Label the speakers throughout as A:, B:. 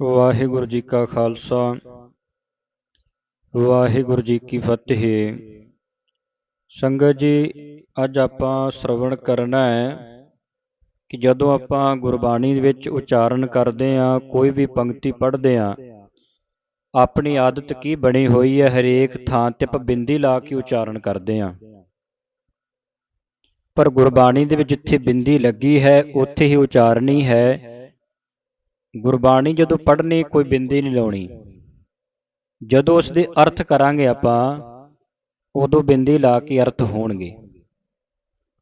A: ਵਾਹਿਗੁਰੂ ਜੀ ਕਾ ਖਾਲਸਾ। ਵਾਹਿਗੁਰੂ ਜੀ ਕੀ ਫਤਿਹ। ਸੰਗਤ ਜੀ, ਅੱਜ ਆਪਾਂ ਸ਼ਰਵਣ ਕਰਨਾ ਹੈ ਕਿ ਜਦੋਂ ਆਪਾਂ ਗੁਰਬਾਣੀ ਦੇ ਵਿੱਚ ਉਚਾਰਨ ਕਰਦੇ ਆ ਕੋਈ ਵੀ ਪੰਕਤੀ ਪੜ੍ਹਦੇ ਆ ਆਪਣੀ ਆਦਤ ਕੀ ਬਣੀ ਹੋਈ ਹੈ, ਹਰੇਕ ਥਾਂ ਤੇ ਆਪਾਂ ਬਿੰਦੀ ਲਾ ਕੇ ਉਚਾਰਨ ਕਰਦੇ ਆ ਪਰ ਗੁਰਬਾਣੀ ਦੇ ਵਿੱਚ ਜਿੱਥੇ ਬਿੰਦੀ ਲੱਗੀ ਹੈ, ਉੱਥੇ ਹੀ ਉਚਾਰਨੀ ਹੈ ਗੁਰਬਾਣੀ ਜਦੋਂ ਪੜ੍ਹਨੀ, ਕੋਈ ਬਿੰਦੀ ਨਹੀਂ ਲਾਉਣੀ। ਜਦੋਂ ਉਸ ਦੇ ਅਰਥ ਕਰਾਂਗੇ ਆਪਾਂ, ਉਦੋਂ ਬਿੰਦੀ ਲਾ ਕੇ ਅਰਥ ਹੋਣਗੇ।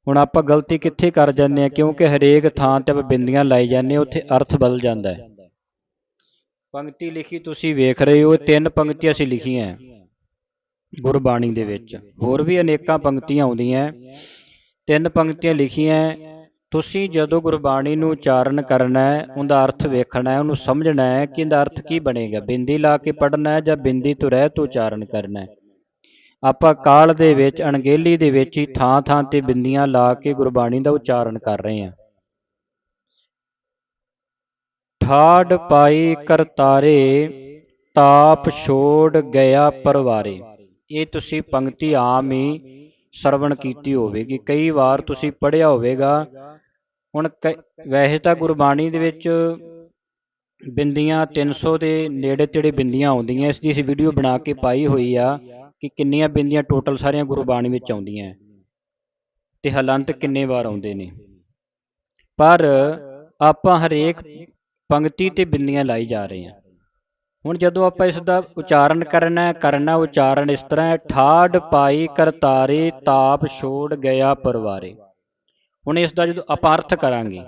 A: ਹੁਣ ਆਪਾਂ ਗਲਤੀ ਕਿੱਥੇ ਕਰ ਜਾਂਦੇ ਆ ਕਿਉਂਕਿ ਹਰੇਕ ਥਾਂ ਤੇ ਆਪਾਂ ਬਿੰਦੀਆਂ ਲਾਈ ਜਾਂਦੇ ਉੱਥੇ ਅਰਥ ਬਦਲ ਜਾਂਦਾ ਹੈ। ਪੰਕਤੀ ਲਿਖੀ ਤੁਸੀਂ ਵੇਖ ਰਹੇ ਹੋ ਤਿੰਨ ਪੰਕਤੀਆਂ ਅਸੀਂ ਲਿਖੀਆਂ ਗੁਰਬਾਣੀ ਦੇ ਵਿੱਚ। ਹੋਰ ਵੀ ਅਨੇਕਾਂ ਪੰਕਤੀਆਂ ਆਉਂਦੀਆਂ ਤਿੰਨ ਪੰਕਤੀਆਂ ਲਿਖੀਆਂ ਤੁਸੀਂ ਜਦੋਂ ਗੁਰਬਾਣੀ ਨੂੰ ਉਚਾਰਨ ਕਰਨਾ ਹੈ, ਉਹਦਾ ਅਰਥ ਵੇਖਣਾ ਹੈ, ਉਹਨੂੰ ਸਮਝਣਾ ਹੈ ਕਿ ਇਹਦਾ ਅਰਥ ਕੀ ਬਣੇਗਾ? ਬਿੰਦੀ ਲਾ ਕੇ ਪੜ੍ਹਨਾ ਹੈ ਜਾਂ ਬਿੰਦੀ ਤੋਂ ਰਹਿਤ ਉਚਾਰਨ ਕਰਨਾ ਹੈ? ਆਪਾਂ ਕਾਲ ਦੇ ਵਿੱਚ ਅਣਗੇਲੀ ਦੇ ਵਿੱਚ ਹੀ ਥਾਂ ਥਾਂ ਤੇ ਬਿੰਦੀਆਂ ਲਾ ਕੇ ਗੁਰਬਾਣੀ ਦਾ ਉਚਾਰਨ ਕਰ ਰਹੇ ਹਾਂ। ਠਾੜ ਪਾਈ ਕਰਤਾਰੇ, ਤਾਪ ਛੋੜ ਗਿਆ ਪਰਵਾਰੇ। ਇਹ ਤੁਸੀਂ ਪੰਕਤੀ ਆਮ ਹੀ ਸਰਵਣ ਕੀਤੀ ਹੋਵੇਗੀ। ਕਈ ਵਾਰ ਤੁਸੀਂ ਪੜਿਆ ਹੋਵੇਗਾ ਹੁਣ ਵੈਸੇ ਤਾਂ ਗੁਰਬਾਣੀ ਦੇ ਵਿੱਚ ਬਿੰਦੀਆਂ 300 ਦੇ ਨੇੜੇ ਤੇੜੇ ਬਿੰਦੀਆਂ ਆਉਂਦੀਆਂ। ਇਸ ਦੀ ਅਸੀਂ ਵੀਡੀਓ ਬਣਾ ਕੇ ਪਾਈ ਹੋਈ ਆ ਕਿ ਕਿੰਨੀਆਂ ਬਿੰਦੀਆਂ ਟੋਟਲ ਸਾਰੀਆਂ ਗੁਰਬਾਣੀ ਵਿੱਚ ਆਉਂਦੀਆਂ ਤੇ ਹਲੰਤ ਕਿੰਨੇ ਵਾਰ ਆਉਂਦੇ ਨੇ। ਪਰ ਆਪਾਂ ਹਰੇਕ ਪੰਕਤੀ ਤੇ ਬਿੰਦੀਆਂ ਲਾਈ ਜਾ ਰਹੇ ਹਾਂ। ਹੁਣ ਜਦੋਂ ਆਪਾਂ ਇਸ ਦਾ ਉਚਾਰਨ ਕਰਨਾ ਹੈ, ਕਰਨਾ ਉਚਾਰਨ ਇਸ ਤਰ੍ਹਾਂ ਹੈ ਠਾੜ ਪਾਈ ਕਰਤਾਰੇ ਤਾਪ ਛੋੜ ਗਿਆ ਪਰਵਾਰੇ। ਹੁਣ ਇਸ ਦਾ ਜਦੋਂ ਅਪਾਰਥ ਕਰਾਂਗੇ।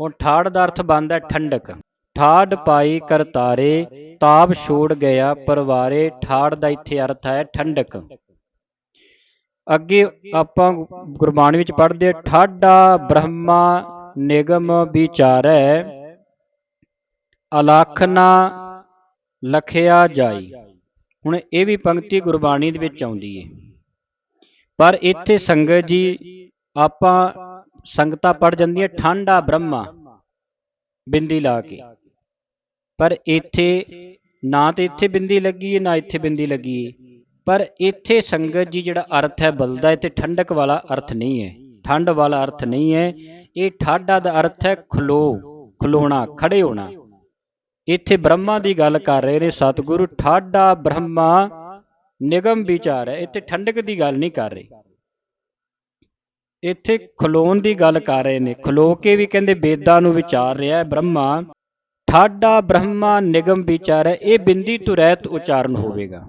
A: ਹੁਣ ਠਾੜ ਦਾ ਅਰਥ ਬਣਦਾ ਠੰਡਕ। ਠਾੜ ਪਾਈ ਕਰਤਾਰੇ, ਤਾਪ ਛੋੜ ਗਿਆ, ਪਰਵਾਰੇ, ਠਾੜ ਦਾ ਇੱਥੇ ਅਰਥ ਹੈ ਠੰਡਕ। ਅੱਗੇ ਆਪਾਂ ਗੁਰਬਾਣੀ ਵਿੱਚ ਪੜ੍ਹਦੇ ਠਾਡਾ ਬ੍ਰਹਮਾ ਨਿਗਮ ਵਿਚਾਰੈ, ਅਲਖਨਾ ਲਖਿਆ ਜਾਈ। ਹੁਣ ਇਹ ਵੀ ਪੰਕਤੀ ਗੁਰਬਾਣੀ ਦੇ ਵਿੱਚ ਆਉਂਦੀ ਹੈ। ਪਰ ਇੱਥੇ ਸੰਗਤ ਜੀ ਆਪਾਂ ਸੰਗਤਾਂ ਪੜ ਜਾਂਦੀਆਂ, ਠੰਡਾ ਬ੍ਰਹਮਾ ਬਿੰਦੀ ਲਾ ਕੇ। ਪਰ ਇੱਥੇ ਨਾ ਤੇ ਇੱਥੇ ਬਿੰਦੀ ਲੱਗੀ ਹੈ ਨਾ ਇੱਥੇ ਬਿੰਦੀ ਲੱਗੀ ਹੈ ਪਰ ਇੱਥੇ ਸੰਗਤ ਜੀ ਜਿਹੜਾ ਅਰਥ ਹੈ, ਬਲਦਾ ਹੈ ਤੇ ਠੰਡਕ ਵਾਲਾ ਅਰਥ ਨਹੀਂ ਹੈ। ਠੰਡ ਵਾਲਾ ਅਰਥ ਨਹੀਂ ਹੈ। ਇਹ ਠਾਡਾ ਦਾ ਅਰਥ ਹੈ, ਖਲੋ, ਖਲੋਣਾ, ਖੜੇ ਹੋਣਾ। ਇੱਥੇ ਬ੍ਰਹਮਾ ਦੀ ਗੱਲ ਕਰ ਰਹੇ ਨੇ ਸਤਿਗੁਰੂ, ਠਾਡਾ ਬ੍ਰਹਮਾ ਨਿਗਮ ਵਿਚਾਰ ਹੈ। ਇੱਥੇ ਠੰਡਕ ਦੀ ਗੱਲ ਨਹੀਂ ਕਰ ਰਹੇ। ਇੱਥੇ ਖਲੋਣ ਦੀ ਗੱਲ ਕਰ ਰਹੇ ਨੇ। ਖਲੋ ਕੇ ਵੀ ਕਹਿੰਦੇ ਵੇਦਾਂ ਨੂੰ ਵਿਚਾਰ ਰਿਹਾ ਹੈ। ਬ੍ਰਹਮਾ, ਠਾਡਾ ਬ੍ਰਹਮਾ ਨਿਗਮ ਵਿਚਾਰ ਹੈ। ਇਹ ਬਿੰਦੀ ਤੋਂ ਰਹਿਤ ਉਚਾਰਨ ਹੋਵੇਗਾ।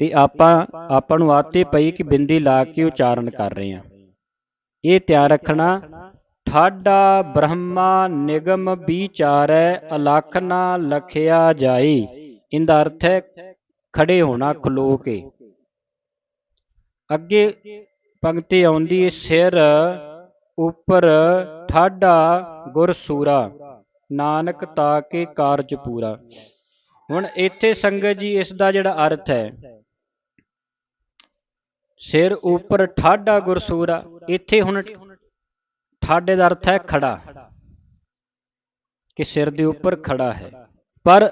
A: ਤੇ ਆਪਾਂ ਆਪਾਂ ਨੂੰ ਆਤੇ ਪਈ ਕਿ ਬਿੰਦੀ ਲਾ ਕੇ ਉਚਾਰਨ ਕਰ ਰਹੇ ਹਾਂ। ਇਹ ਧਿਆਨ ਰੱਖਣਾ, ਠਾਡਾ ਬ੍ਰਹਮਾ ਨਿਗਮ ਵਿਚਾਰੈ ਅਲਖ ਨਾ ਲਖਿਆ ਜਾਈ। ਇਹਦਾ ਅਰਥ ਹੈ ਖੜੇ ਹੋਣਾ, ਖਲੋ ਕੇ। ਅੱਗੇ ਪੰਕਤੀ ਆਉਂਦੀ ਸਿਰ ਉੱਪਰ ਠਾਡਾ ਗੁਰਸੂਰਾ ਨਾਨਕ ਤਾ ਕੇ ਕਾਰਜ ਪੂਰਾ। ਹੁਣ ਇੱਥੇ ਸੰਗਤ ਜੀ, ਇਸ ਦਾ ਜਿਹੜਾ ਅਰਥ ਹੈ, ਸਿਰ ਉੱਪਰ ਠਾਡਾ ਗੁਰਸੂਰਾ ਇੱਥੇ ਹੁਣ ਠਾਡੇ ਦਾ ਅਰਥ ਹੈ ਖੜਾ, ਕਿ ਸਿਰ ਦੇ ਉੱਪਰ ਖੜਾ ਹੈ। ਪਰ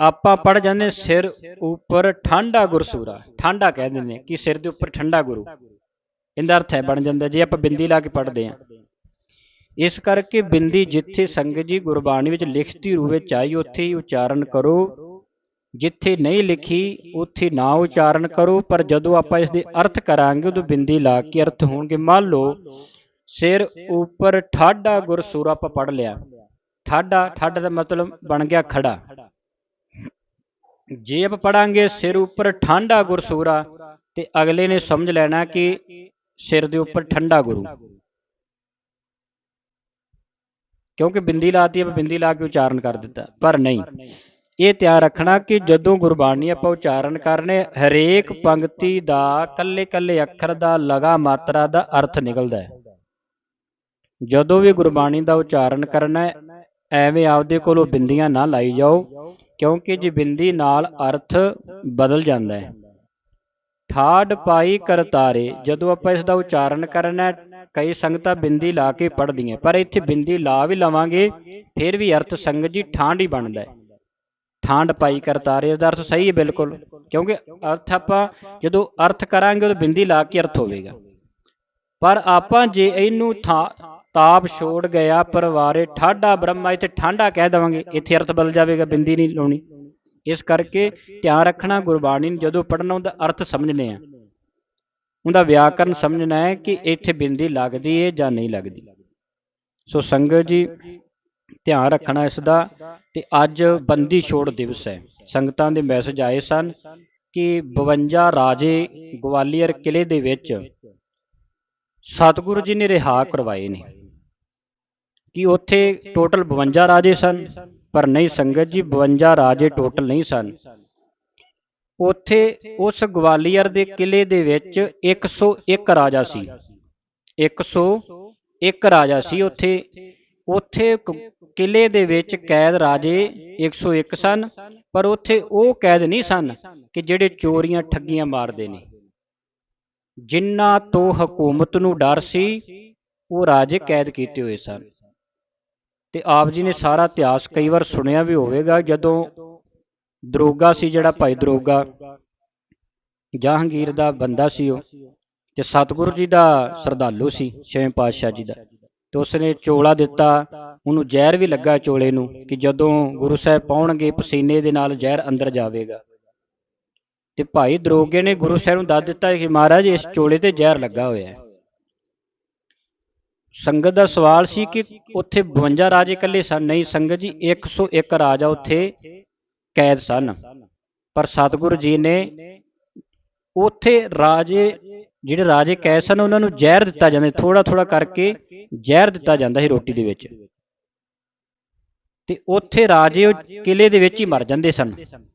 A: ਆਪਾਂ ਪੜ ਜਾਂਦੇ ਸਿਰ ਉੱਪਰ ਠੰਡਾ ਗੁਰਸੂਰਾ ਠੰਡਾ ਕਹਿ ਦਿੰਦੇ ਕਿ ਸਿਰ ਦੇ ਉੱਪਰ ਠੰਡਾ ਗੁਰੂ। ਇਹਦਾ ਅਰਥ ਹੈ ਬਣ ਜਾਂਦਾ, ਜੇ ਆਪਾਂ ਬਿੰਦੀ ਲਾ ਕੇ ਪੜਦੇ ਆਂ ਇਸ ਕਰਕੇ ਬਿੰਦੀ ਜਿੱਥੇ ਸੰਗਤ ਜੀ ਗੁਰਬਾਣੀ ਵਿੱਚ ਲਿਖਤੀ ਰੂਪ ਵਿੱਚ ਆਈ, ਉੱਥੇ ਹੀ ਉਚਾਰਨ ਕਰੋ। ਜਿੱਥੇ ਨਹੀਂ ਲਿਖੀ, ਉੱਥੇ ਨਾ ਉਚਾਰਨ ਕਰੋ, ਪਰ ਜਦੋਂ ਆਪਾਂ ਇਸ ਦੇ ਅਰਥ ਕਰਾਂਗੇ, ਉਦੋਂ ਬਿੰਦੀ ਲਾ ਕੇ ਅਰਥ ਹੋਣਗੇ। ਮੰਨ ਲਓ, ਸਿਰ ਉੱਪਰ ਠਾਡਾ ਗੁਰਸੂਰ ਆਪਾਂ ਪੜ ਲਿਆ। ਠਾਡਾ, ਠੱਡ ਦਾ ਮਤਲਬ ਬਣ ਗਿਆ ਖੜਾ। ਜੇ ਆਪਾਂ ਪੜਾਂਗੇ ਸਿਰ ਉੱਪਰ ਠਾਂਡਾ ਗੁਰਸੂਰਾ, ਤੇ ਅਗਲੇ ਨੇ ਸਮਝ ਲੈਣਾ ਕਿ ਸਿਰ ਦੇ ਉੱਪਰ ਠੰਡਾ ਗੁਰੂ। ਕਿਉਂਕਿ ਬਿੰਦੀ ਲਾਤੀ, ਆਪਾਂ ਬਿੰਦੀ ਲਾ ਕੇ ਉਚਾਰਨ ਕਰ ਦਿੱਤਾ। ਪਰ ਨਹੀਂ, ਇਹ ਧਿਆਨ ਰੱਖਣਾ ਕਿ ਜਦੋਂ ਗੁਰਬਾਣੀ ਆਪਾਂ ਉਚਾਰਨ ਕਰਨੇ, ਹਰੇਕ ਪੰਕਤੀ ਦਾ ਕੱਲੇ ਕੱਲੇ ਅੱਖਰ ਦਾ ਲਗਾ ਮਾਤਰਾ ਦਾ ਅਰਥ ਨਿਕਲਦਾ ਹੈ। ਜਦੋਂ ਵੀ ਗੁਰਬਾਣੀ ਦਾ ਉਚਾਰਨ ਕਰਨਾ ਹੈ, ਐਵੇਂ ਆਪਦੇ ਕੋਲੋਂ ਬਿੰਦੀਆਂ ਨਾ ਲਾਈ ਜਾਓ, ਕਿਉਂਕਿ ਜੇ ਬਿੰਦੀ ਨਾਲ ਅਰਥ ਬਦਲ ਜਾਂਦਾ ਹੈ। ਠਾੜ ਪਾਈ ਕਰਤਾਰੇ, ਜਦੋਂ ਆਪਾਂ ਇਸ ਦਾ ਉਚਾਰਨ ਕਰਨਾ ਹੈ, ਕਈ ਸੰਗਤਾਂ ਬਿੰਦੀ ਲਾ ਕੇ ਪੜ੍ਹਦੀਆਂ, ਪਰ ਇੱਥੇ ਬਿੰਦੀ ਲਾ ਵੀ ਲਵਾਂਗੇ, ਫਿਰ ਵੀ ਅਰਥ ਸੰਗਤ ਜੀ ਠਾਂਡ ਹੀ ਬਣਦਾ ਹੈ। ਠਾਂਡ ਪਾਈ ਕਰਤਾਰੇ ਦਾ ਅਰਥ ਸਹੀ ਹੈ ਬਿਲਕੁਲ, ਕਿਉਂਕਿ ਅਰਥ ਆਪਾਂ ਜਦੋਂ ਅਰਥ ਕਰਾਂਗੇ, ਉਦੋਂ ਬਿੰਦੀ ਲਾ ਕੇ ਅਰਥ ਹੋਵੇਗਾ। ਪਰ ਆਪਾਂ ਜੇ ਇਹਨੂੰ ਥਾ- ਤਾਪ ਛੋੜ ਗਿਆ, ਪਰਵਾਰੇ ਠਾਡਾ ਬ੍ਰਹਮਾ ਇੱਥੇ ਠਾਂਡਾ ਕਹਿ ਦਵਾਂਗੇ, ਇੱਥੇ ਅਰਥ ਬਦਲ ਜਾਵੇਗਾ, ਬਿੰਦੀ ਨਹੀਂ ਲਾਉਣੀ। ਇਸ ਕਰਕੇ ਧਿਆਨ ਰੱਖਣਾ ਗੁਰਬਾਣੀ ਨੂੰ ਜਦੋਂ ਪੜ੍ਹਨਾ ਉਹਦਾ ਅਰਥ ਸਮਝਣੇ ਆ। ਉਹਦਾ ਵਿਆਕਰਨ ਸਮਝਣਾ ਹੈ ਕਿ ਇੱਥੇ ਬਿੰਦੀ ਲੱਗਦੀ ਹੈ ਜਾਂ ਨਹੀਂ ਲੱਗਦੀ। ਸੋ ਸੰਗਤ ਜੀ, ਧਿਆਨ ਰੱਖਣਾ ਇਸ ਦਾ ਤੇ ਅੱਜ ਬੰਦੀ ਛੋੜ ਦਿਵਸ ਹੈ। ਸੰਗਤਾਂ ਦੇ ਮੈਸੇਜ ਆਏ ਸਨ ਕਿ 52 ਰਾਜੇ ਗਵਾਲੀਅਰ ਕਿਲੇ ਦੇ ਵਿੱਚ ਸਤਿਗੁਰੂ ਜੀ ਨੇ ਰਿਹਾ ਕਰਵਾਏ ਨੇ। ਕਿ ਉੱਥੇ ਟੋਟਲ 52 ਰਾਜੇ ਸਨ? ਪਰ ਨਹੀਂ, ਸੰਗਤ ਜੀ 52 ਰਾਜੇ ਟੋਟਲ ਨਹੀਂ ਸਨ। ਉੱਥੇ ਉਸ ਗਵਾਲੀਅਰ ਦੇ ਕਿਲੇ ਦੇ ਵਿੱਚ 101 ਰਾਜਾ ਸੀ। 101 ਰਾਜਾ ਸੀ ਉੱਥੇ। ਉੱਥੇ ਕ- ਕਿਲੇ ਦੇ ਵਿੱਚ ਕੈਦ ਰਾਜੇ 101 ਸਨ, ਪਰ ਉੱਥੇ ਉਹ ਕੈਦ ਨਹੀਂ ਸਨ ਕਿ ਜਿਹੜੇ ਚੋਰੀਆਂ ਠੱਗੀਆਂ ਮਾਰਦੇ ਨੇ। ਜਿਨ੍ਹਾਂ ਤੋਂ ਹਕੂਮਤ ਨੂੰ ਡਰ ਸੀ, ਉਹ ਰਾਜੇ ਕੈਦ ਕੀਤੇ ਹੋਏ ਸਨ। ਤੇ ਆਪ ਜੀ ਨੇ ਸਾਰਾ ਇਤਿਹਾਸ ਕਈ ਵਾਰ ਸੁਣਿਆ ਵੀ ਹੋਵੇਗਾ, ਜਦੋਂ ਦਰੋਗਾ ਸੀ ਜਿਹੜਾ ਭਾਈ ਦਰੋਗਾ, ਜਹਾਂਗੀਰ ਦਾ ਬੰਦਾ ਸੀ ਉਹ, ਤੇ ਸਤਿਗੁਰੂ ਜੀ ਦਾ ਸਰਦਾਲੂ ਸੀ, ਛੇਵੇਂ ਪਾਤਸ਼ਾਹ ਜੀ ਦਾ। ਤੇ ਉਸਨੇ ਚੋਲਾ ਦਿੱਤਾ, ਉਹਨੂੰ ਜ਼ਹਿਰ ਵੀ ਲੱਗਾ ਚੋਲੇ ਨੂੰ ਕਿ ਜਦੋਂ ਗੁਰੂ ਸਾਹਿਬ ਪਾਉਣਗੇ, ਪਸੀਨੇ ਦੇ ਨਾਲ ਜ਼ਹਿਰ ਅੰਦਰ ਜਾਵੇਗਾ। ਤੇ ਭਾਈ ਦਰੋਗੇ ਨੇ ਗੁਰੂ ਸਾਹਿਬ ਨੂੰ ਦੱਸ ਦਿੱਤਾ ਕਿ ਮਹਾਰਾਜ, ਇਸ ਚੋਲੇ ਤੇ ਜ਼ਹਿਰ ਲੱਗਾ ਹੋਇਆ ਹੈ। ਸੰਗਤ ਦਾ ਸਵਾਲ ਸੀ ਕਿ ਉੱਥੇ 52 ਰਾਜੇ ਇਕੱਲੇ ਸਨ? ਨਹੀਂ ਸੰਗਤ ਜੀ 101 ਰਾਜਾ ਉੱਥੇ ਕੈਦ ਸਨ। ਪਰ ਸਤਿਗੁਰੂ ਜੀ ਨੇ ਉੱਥੇ ਰਾਜੇ, ਜਿਹੜੇ ਰਾਜੇ ਕੈਦ ਸਨ, ਉਹਨਾਂ ਨੂੰ ਜ਼ਹਿਰ ਦਿੱਤਾ ਜਾਂਦਾ ਥੋੜਾ ਥੋੜਾ ਕਰਕੇ ਜ਼ਹਿਰ ਦਿੱਤਾ ਜਾਂਦਾ ਸੀ ਰੋਟੀ ਦੇ ਵਿੱਚ। ਤੇ ਉੱਥੇ ਰਾਜੇ ਉਹ ਕਿਲੇ ਦੇ ਵਿੱਚ ਹੀ ਮਰ ਜਾਂਦੇ ਸਨ,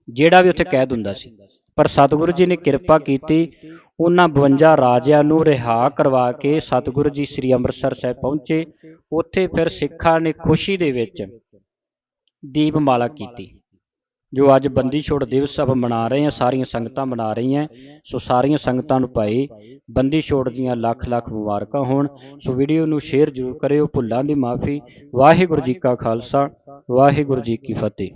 A: ਜਿਹੜਾ ਵੀ ਉੱਥੇ ਕੈਦ ਹੁੰਦਾ ਸੀ। ਪਰ ਸਤਿਗੁਰੂ ਜੀ ਨੇ ਕਿਰਪਾ ਕੀਤੀ ਉਹਨਾਂ 52 ਰਾਜਿਆਂ ਨੂੰ ਰਿਹਾ ਕਰਵਾ ਕੇ ਸਤਿਗੁਰੂ ਜੀ ਸ੍ਰੀ ਅੰਮ੍ਰਿਤਸਰ ਸਾਹਿਬ ਪਹੁੰਚੇ। ਉੱਥੇ ਫਿਰ ਸਿੱਖਾਂ ਨੇ ਖੁਸ਼ੀ ਦੇ ਵਿੱਚ ਦੀਪਮਾਲਾ ਕੀਤੀ, ਜੋ ਅੱਜ ਬੰਦੀ ਛੋੜ ਦਿਵਸ ਆਪਾਂ ਮਨਾ ਰਹੇ ਹਾਂ ਸਾਰੀਆਂ ਸੰਗਤਾਂ ਮਨਾ ਰਹੀਆਂ। ਸੋ ਸਾਰੀਆਂ ਸੰਗਤਾਂ ਨੂੰ ਭਾਈ ਬੰਦੀ ਛੋੜ ਦੀਆਂ ਲੱਖ ਲੱਖ ਮੁਬਾਰਕਾਂ ਹੋਣ। ਸੋ ਵੀਡੀਓ ਨੂੰ ਸ਼ੇਅਰ ਜ਼ਰੂਰ ਕਰਿਓ, ਭੁੱਲਾਂ ਦੀ ਮਾਫੀ। ਵਾਹਿਗੁਰੂ ਜੀ ਕਾ ਖਾਲਸਾ, ਵਾਹਿਗੁਰੂ ਜੀ ਕੀ ਫਤਿਹ।